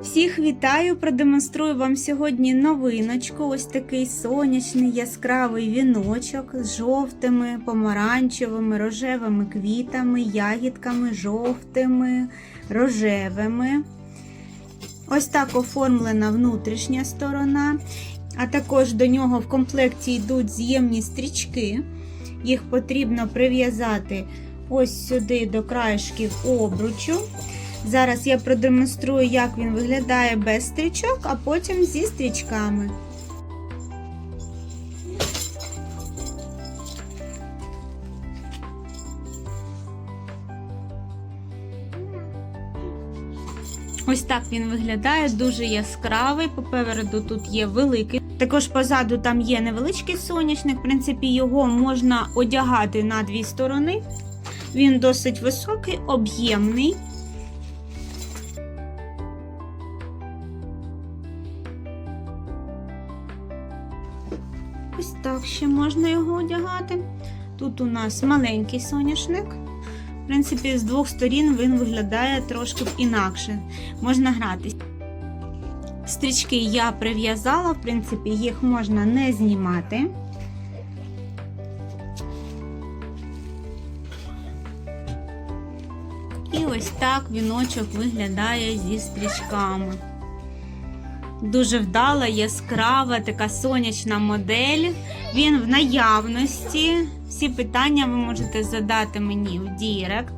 Всіх вітаю! Продемонструю вам сьогодні новиночку. Ось такий сонячний яскравий віночок з жовтими, помаранчевими, рожевими квітами, ягідками, жовтими, рожевими. Ось так оформлена внутрішня сторона. А також до нього в комплекті йдуть з'ємні стрічки. Їх потрібно прив'язати ось сюди до краєшків обручу. Зараз я продемонструю, як він виглядає без стрічок, а потім зі стрічками. Ось так він виглядає, дуже яскравий. Попереду тут є великий. Також позаду там є невеличкий сонячник. В принципі, його можна одягати на дві сторони. Він досить високий, об'ємний. Ось так ще можна його одягати. Тут у нас маленький соняшник. В принципі, з двох сторін він виглядає трошки інакше. Можна гратись. Стрічки я прив'язала, в принципі, їх можна не знімати. І ось так віночок виглядає зі стрічками. Дуже вдала, яскрава, така сонячна модель. Він в наявності. Всі питання ви можете задати мені в Дірект.